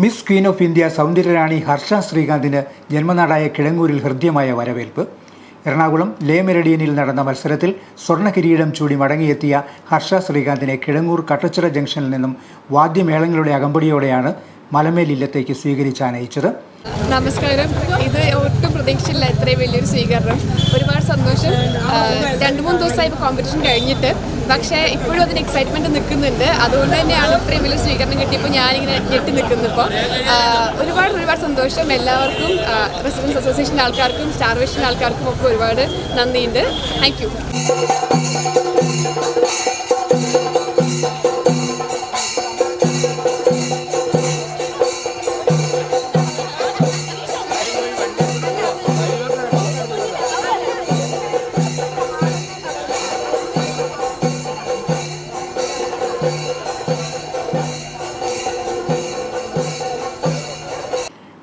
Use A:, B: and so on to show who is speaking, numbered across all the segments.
A: Miss queen of India സൗന്ദര്യറാണി ഹർഷ ശ്രീകാന്തിന് ജന്മനാടായ കിഴങ്ങൂരിൽ ഹൃദ്യമായ വരവേൽപ്പ്. എറണാകുളം ലേ മെരഡിയനിൽ നടന്ന മത്സരത്തിൽ സ്വർണ കിരീടം ചൂടി മടങ്ങിയെത്തിയ ഹർഷ ശ്രീകാന്തിനെ കിഴങ്ങൂർ കട്ടച്ചിറ ജംഗ്ഷനിൽ നിന്നും വാദ്യമേളങ്ങളുടെ അകമ്പടിയോടെയാണ് മലമേലില്ലത്തേക്ക് സ്വീകരിച്ചാനയിച്ചത്
B: നമസ്കാരം. ഇത് ഒട്ടും പ്രതീക്ഷയില്ല ഇത്രയും വലിയൊരു സ്വീകരണം. ഒരുപാട് സന്തോഷം. രണ്ട് മൂന്ന് ദിവസമായി കോമ്പറ്റീഷൻ കഴിഞ്ഞിട്ട്. പക്ഷേ ഇപ്പോഴും അതിന് എക്സൈറ്റ്മെന്റ് നിൽക്കുന്നുണ്ട്. അതുകൊണ്ട് തന്നെയാണ് ഇത്രയും വലിയ സ്വീകരണം കിട്ടിയപ്പോൾ ഞാനിങ്ങനെ ഞെട്ടി നിൽക്കുന്നിപ്പോൾ ഒരുപാട് ഒരുപാട് സന്തോഷം. എല്ലാവർക്കും റെസിഡൻസ് അസോസിയേഷന്റെ ആൾക്കാർക്കും സ്റ്റാർ വിഷൻ ആൾക്കാർക്കും ഒക്കെ ഒരുപാട് നന്ദിയുണ്ട്. Thank you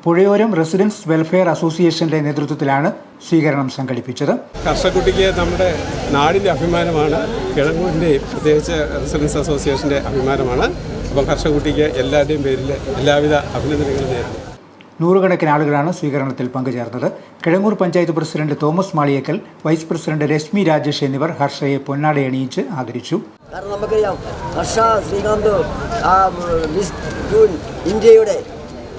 A: Puzhayoram residents welfare അസോസിയേഷന്റെ നേതൃത്വത്തിലാണ് സ്വീകരണം സംഘടിപ്പിച്ചത്.
C: കർഷകുട്ടിക്ക് നമ്മുടെ നാടിന്റെ അഭിമാനമാണ് കിഴങ്ങൂരിന്റെ പ്രത്യേകിച്ച് റെസിഡൻസ് അസോസിയേഷന്റെ അഭിമാനമാണ്. അപ്പം കർഷകുട്ടിക്ക് എല്ലാവരുടെയും പേരിൽ എല്ലാവിധ അഭിനന്ദനങ്ങളും നേരുന്നു.
A: നൂറുകണക്കിന് ആളുകളാണ് സ്വീകരണത്തിൽ പങ്കുചേർന്നത്. Kizhangoor panchayat president Thomas Maliyekkal vice president Reshmi Rajesh എന്നിവർ ഹർഷയെ പൊന്നാടയണിയിച്ച് ആദരിച്ചു.
D: കാരണം നമുക്കറിയാം ഹർഷ ശ്രീകാന്ത് ഇന്ത്യയുടെ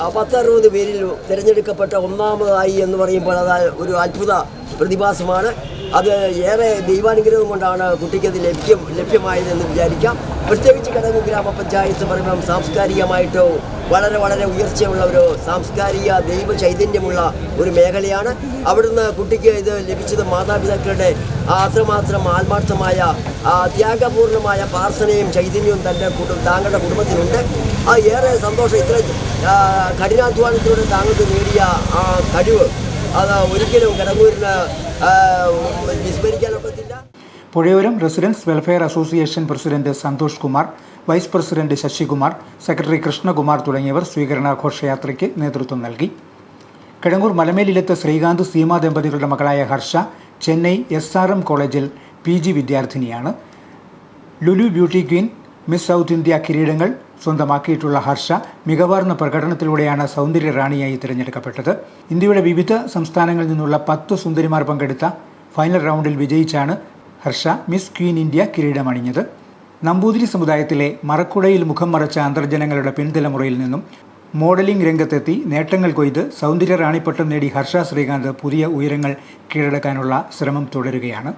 D: പത്തറുപത് പേരിൽ തിരഞ്ഞെടുക്കപ്പെട്ട ഒന്നാമതായി എന്ന് പറയുമ്പോൾ അത് ഒരു അത്ഭുത പ്രതിഭാസമാണ്. അത് ഏറെ ദൈവാനുഗ്രഹം കൊണ്ടാണ് കുട്ടിക്ക് അത് ലഭ്യം ലഭ്യമായതെന്ന് വിചാരിക്കാം. പ്രത്യേകിച്ച് കിടങ്ങ് ഗ്രാമപഞ്ചായത്ത് പറയുമ്പം സാംസ്കാരികമായിട്ടോ വളരെ വളരെ ഉയർച്ചയുള്ള ഒരു സാംസ്കാരിക ദൈവ ചൈതന്യമുള്ള ഒരു മേഖലയാണ്. അവിടുന്ന് കുട്ടിക്ക് ഇത് ലഭിച്ചത് മാതാപിതാക്കളുടെ അത്രമാത്രം ആത്മാർത്ഥമായ ത്യാഗപൂർണമായ പ്രാർത്ഥനയും ചൈതന്യവും തന്റെ കുടു താങ്കളുടെ കുടുംബത്തിനുണ്ട്. ആ ഏറെ സന്തോഷം ഇത്ര കഠിനാധ്വാനത്തിലൂടെ താങ്കൾക്ക് നേടിയ ആ കഴിവ്. അത് ഒരിക്കലും കിടങ്ങൂരിന് വിസ്മരിക്കാൻ
A: Puzhayoram residents welfare association president Santhosh Kumar vice president Sasikumar secretary Krishnakumar തുടങ്ങിയവർ സ്വീകരണാഘോഷയാത്രയ്ക്ക് നേതൃത്വം നൽകി. കിടങ്ങൂർ മലമേലിലത്ത് ശ്രീകാന്ത് സീമ ദമ്പതികളുടെ മകളായ Harsha Chennai S R M കോളേജിൽ പി ജി വിദ്യാർത്ഥിനിയാണ്. Lulu beauty queen miss south India കിരീടങ്ങൾ സ്വന്തമാക്കിയിട്ടുള്ള ഹർഷ മികവാർന്ന പ്രകടനത്തിലൂടെയാണ് സൗന്ദര്യ റാണിയായി തിരഞ്ഞെടുക്കപ്പെട്ടത്. ഇന്ത്യയുടെ വിവിധ സംസ്ഥാനങ്ങളിൽ നിന്നുള്ള പത്ത് സുന്ദരിമാർ പങ്കെടുത്ത ഫൈനൽ റൗണ്ടിൽ വിജയിച്ചാണ് ഹർഷ മിസ് ക്വീൻ ഇന്ത്യ കിരീടമണിഞ്ഞത്. നമ്പൂതിരി സമുദായത്തിലെ മറക്കുടയിൽ മുഖം മറച്ച അന്തർജനങ്ങളുടെ പിൻതലമുറയിൽ നിന്നും മോഡലിംഗ് രംഗത്തെത്തി നേട്ടങ്ങൾ കൊയ്ത് സൗന്ദര്യ റാണിപ്പട്ടം നേടി ഹർഷ ശ്രീകാന്ത് പുതിയ ഉയരങ്ങൾ കീഴടക്കാനുള്ള ശ്രമം തുടരുകയാണ്.